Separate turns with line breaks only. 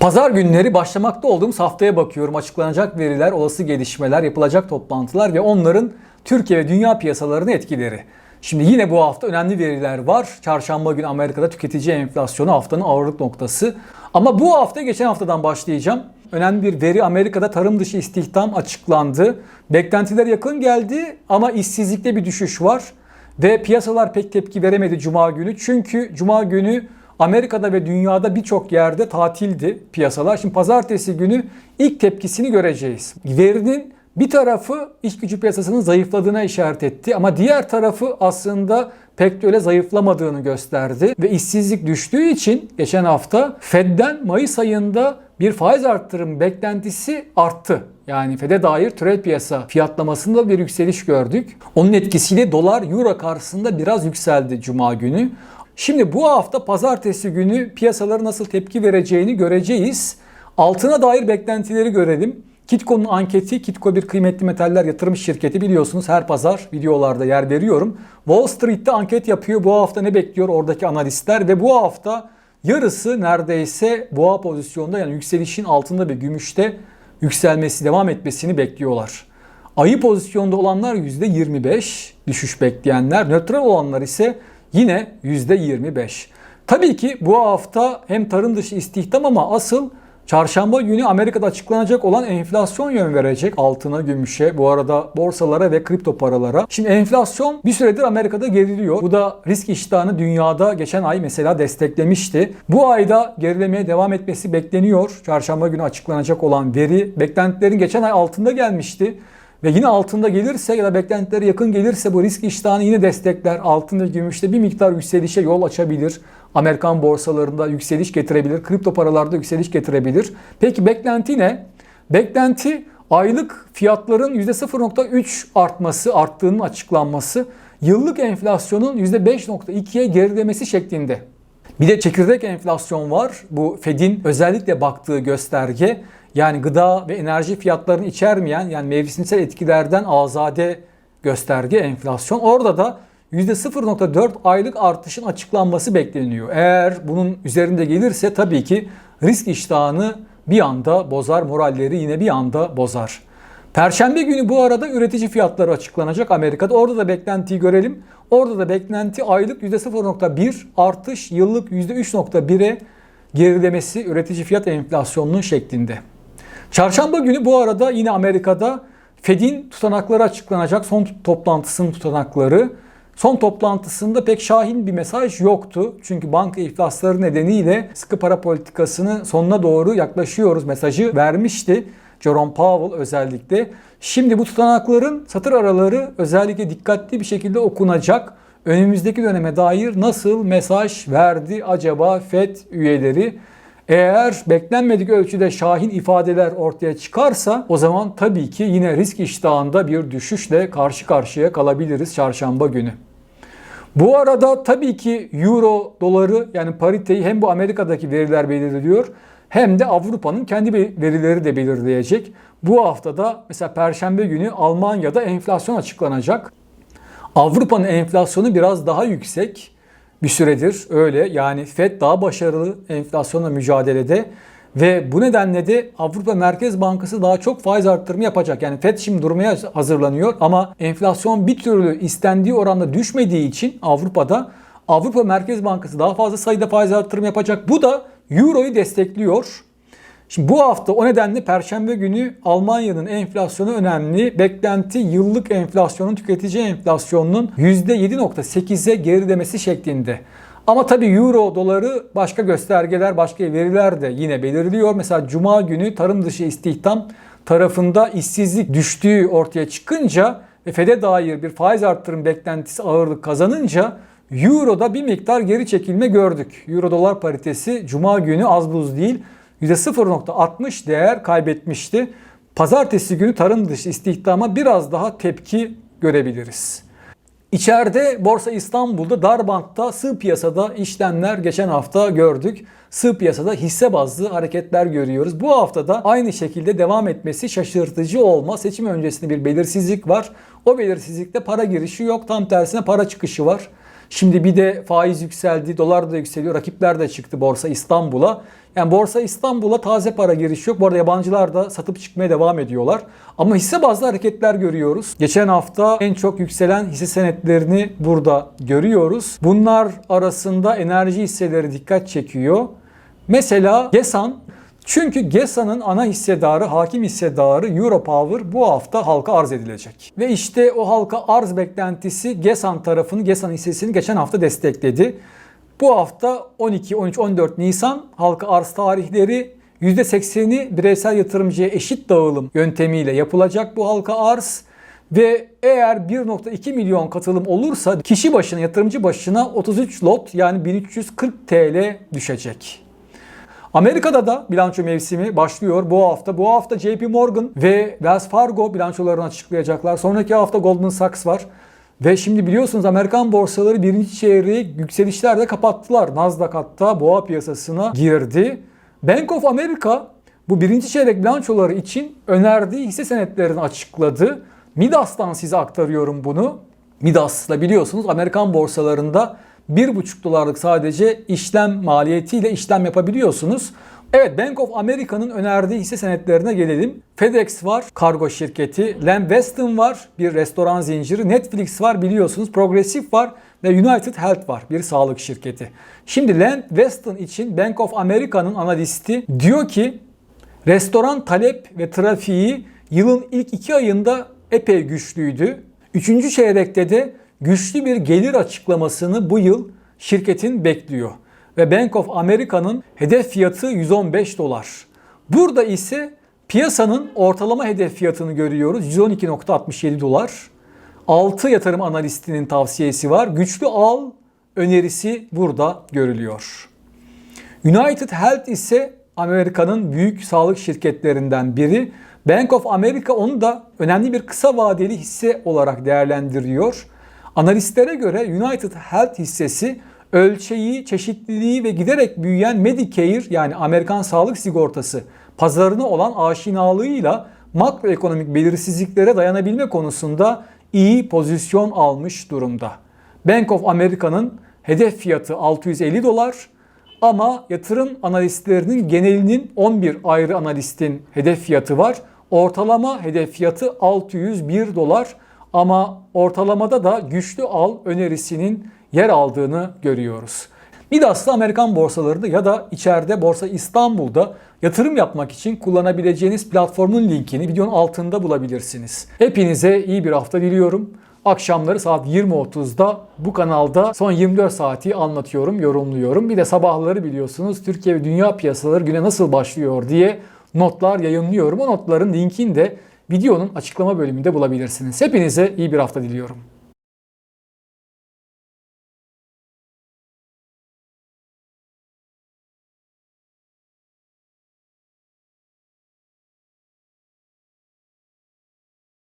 Pazar günleri başlamakta olduğumuz haftaya bakıyorum. Açıklanacak veriler, olası gelişmeler, yapılacak toplantılar ve onların Türkiye ve dünya piyasalarına etkileri. Şimdi yine bu hafta önemli veriler var. Çarşamba günü Amerika'da tüketici enflasyonu haftanın ağırlık noktası. Ama bu hafta geçen haftadan başlayacağım. Önemli bir veri Amerika'da tarım dışı istihdam açıklandı. Beklentiler yakın geldi ama işsizlikte bir düşüş var. Ve piyasalar pek tepki veremedi Cuma günü. Çünkü Cuma günü Amerika'da ve dünyada birçok yerde tatildi piyasalar. Şimdi pazartesi günü ilk tepkisini göreceğiz. Verinin bir tarafı iş gücü piyasasının zayıfladığına işaret etti ama diğer tarafı aslında pek de öyle zayıflamadığını gösterdi. Ve işsizlik düştüğü için geçen hafta Fed'den Mayıs ayında bir faiz arttırım beklentisi arttı. Yani Fed'e dair türev piyasa fiyatlamasında bir yükseliş gördük. Onun etkisiyle dolar euro karşısında biraz yükseldi cuma günü. Şimdi bu hafta pazartesi günü piyasaları nasıl tepki vereceğini göreceğiz. Altına dair beklentileri görelim. Kitco'nun anketi, Kitco bir kıymetli metaller yatırım şirketi biliyorsunuz her pazar videolarda yer veriyorum. Wall Street'te anket yapıyor. Bu hafta ne bekliyor oradaki analistler ve bu hafta yarısı neredeyse boğa pozisyonda yani yükselişin altında ve gümüşte yükselmesi, devam etmesini bekliyorlar. Ayı pozisyonda olanlar %25 düşüş bekleyenler, nötral olanlar ise yine %25. Tabii ki bu hafta hem tarım dışı istihdam ama asıl çarşamba günü Amerika'da açıklanacak olan enflasyon yön verecek altına, gümüşe, bu arada borsalara ve kripto paralara. Şimdi enflasyon bir süredir Amerika'da geriliyor. Bu da risk iştahını dünyada geçen ay mesela desteklemişti. Bu ayda gerilemeye devam etmesi bekleniyor. Çarşamba günü açıklanacak olan veri beklentilerin geçen ay altında gelmişti. Ve yine altında gelirse ya da beklentilere yakın gelirse bu risk iştahını yine destekler. Altın ve gümüşte bir miktar yükselişe yol açabilir. Amerikan borsalarında yükseliş getirebilir. Kripto paralarda yükseliş getirebilir. Peki beklenti ne? Beklenti aylık fiyatların %0.3 artması, arttığının açıklanması, yıllık enflasyonun %5.2'ye gerilemesi şeklinde. Bir de çekirdek enflasyon var. Bu Fed'in özellikle baktığı gösterge. Yani gıda ve enerji fiyatlarını içermeyen yani mevsimsel etkilerden azade gösterge enflasyon. Orada da %0.4 aylık artışın açıklanması bekleniyor. Eğer bunun üzerinde gelirse tabii ki risk iştahını bir anda bozar, moralleri yine bir anda bozar. Perşembe günü bu arada üretici fiyatları açıklanacak Amerika'da. Orada da beklentiyi görelim. Orada da beklenti aylık %0.1 artış, yıllık %3.1'e gerilemesi üretici fiyat enflasyonunun şeklinde. Çarşamba günü bu arada yine Amerika'da Fed'in tutanakları açıklanacak. Son toplantısının tutanakları. Son toplantısında pek şahin bir mesaj yoktu. Çünkü banka iflasları nedeniyle sıkı para politikasını sonuna doğru yaklaşıyoruz mesajı vermişti. Jerome Powell özellikle. Şimdi bu tutanakların satır araları özellikle dikkatli bir şekilde okunacak. Önümüzdeki döneme dair nasıl mesaj verdi acaba FED üyeleri? Eğer beklenmedik ölçüde şahin ifadeler ortaya çıkarsa o zaman tabii ki yine risk iştahında bir düşüşle karşı karşıya kalabiliriz çarşamba günü. Bu arada tabii ki euro doları yani pariteyi hem bu Amerika'daki veriler belirliyor hem de Avrupa'nın kendi verileri de belirleyecek. Bu haftada mesela perşembe günü Almanya'da enflasyon açıklanacak. Avrupa'nın enflasyonu biraz daha yüksek bir süredir öyle. Yani Fed daha başarılı enflasyonla mücadelede ve bu nedenle de Avrupa Merkez Bankası daha çok faiz arttırımı yapacak. Yani Fed şimdi durmaya hazırlanıyor ama enflasyon bir türlü istendiği oranda düşmediği için Avrupa'da Avrupa Merkez Bankası daha fazla sayıda faiz arttırımı yapacak. Bu da Euro'yu destekliyor. Şimdi bu hafta o nedenle Perşembe günü Almanya'nın enflasyonu önemli. Beklenti yıllık enflasyonun tüketici enflasyonunun %7.8'e gerilemesi şeklinde. Ama tabii euro doları başka göstergeler, başka veriler de yine belirliyor. Mesela cuma günü tarım dışı istihdam tarafında işsizlik düştüğü ortaya çıkınca ve FED'e dair bir faiz arttırım beklentisi ağırlık kazanınca Euro'da bir miktar geri çekilme gördük. Euro dolar paritesi cuma günü az buz değil %0.60 değer kaybetmişti. Pazartesi günü tarım dışı istihdama biraz daha tepki görebiliriz. İçeride Borsa İstanbul'da dar bantta sığ piyasada işlemler geçen hafta gördük. Sığ piyasada hisse bazlı hareketler görüyoruz. Bu haftada aynı şekilde devam etmesi şaşırtıcı olma. Seçim öncesinde bir belirsizlik var. O belirsizlikte para girişi yok. Tam tersine para çıkışı var. Şimdi bir de faiz yükseldi, dolar da yükseliyor, rakipler de çıktı Borsa İstanbul'a. Yani Borsa İstanbul'a taze para giriş yok. Bu arada yabancılar da satıp çıkmaya devam ediyorlar. Ama hisse bazlı hareketler görüyoruz. Geçen hafta en çok yükselen hisse senetlerini burada görüyoruz. Bunlar arasında enerji hisseleri dikkat çekiyor. Mesela GESAN çünkü GESA'nın ana hissedarı, hakim hissedarı Europower bu hafta halka arz edilecek. Ve işte o halka arz beklentisi GESAN tarafını, GESAN hissesini geçen hafta destekledi. Bu hafta 12, 13, 14 Nisan halka arz tarihleri %80'i bireysel yatırımcıya eşit dağılım yöntemiyle yapılacak bu halka arz. Ve eğer 1.2 milyon katılım olursa kişi başına, yatırımcı başına 33 lot yani 1340 TL düşecek. Amerika'da da bilanço mevsimi başlıyor bu hafta. Bu hafta JP Morgan ve Wells Fargo bilançolarını açıklayacaklar. Sonraki hafta Goldman Sachs var. Ve şimdi biliyorsunuz Amerikan borsaları birinci çeyreği yükselişlerle kapattılar. Nasdaq hatta boğa piyasasına girdi. Bank of America bu birinci çeyrek bilançoları için önerdiği hisse senetlerini açıkladı. Midas'tan size aktarıyorum bunu. Midas'la biliyorsunuz Amerikan borsalarında 1,5 dolarlık sadece işlem maliyetiyle işlem yapabiliyorsunuz. Evet Bank of America'nın önerdiği hisse senetlerine gelelim. FedEx var, kargo şirketi. Lamb Weston var, bir restoran zinciri. Netflix var biliyorsunuz. Progressive var ve United Health var, bir sağlık şirketi. Şimdi Lamb Weston için Bank of America'nın analisti diyor ki restoran talep ve trafiği yılın ilk iki ayında epey güçlüydü. Üçüncü çeyrekte de güçlü bir gelir açıklamasını bu yıl şirketin bekliyor. Ve Bank of America'nın hedef fiyatı 115 dolar. Burada ise piyasanın ortalama hedef fiyatını görüyoruz. 112.67 dolar. 6 yatırım analistinin tavsiyesi var. Güçlü al önerisi burada görülüyor. United Health ise Amerika'nın büyük sağlık şirketlerinden biri. Bank of America onu da önemli bir kısa vadeli hisse olarak değerlendiriyor. Analistlere göre United Health hissesi ölçeği, çeşitliliği ve giderek büyüyen Medicare yani Amerikan sağlık sigortası pazarına olan aşinalığıyla makroekonomik belirsizliklere dayanabilme konusunda iyi pozisyon almış durumda. Bank of America'nın hedef fiyatı 650 dolar ama yatırım analistlerinin genelinin 11 ayrı analistin hedef fiyatı var. Ortalama hedef fiyatı 601 dolar ama ortalamada da güçlü al önerisinin yer aldığını görüyoruz. Midas'ta Amerikan borsalarında ya da içeride Borsa İstanbul'da yatırım yapmak için kullanabileceğiniz platformun linkini videonun altında bulabilirsiniz. Hepinize iyi bir hafta diliyorum. Akşamları saat 20.30'da bu kanalda son 24 saati anlatıyorum, yorumluyorum. Bir de sabahları biliyorsunuz Türkiye ve dünya piyasaları güne nasıl başlıyor diye notlar yayınlıyorum. O notların linkini de videonun açıklama bölümünde bulabilirsiniz. Hepinize iyi bir hafta diliyorum.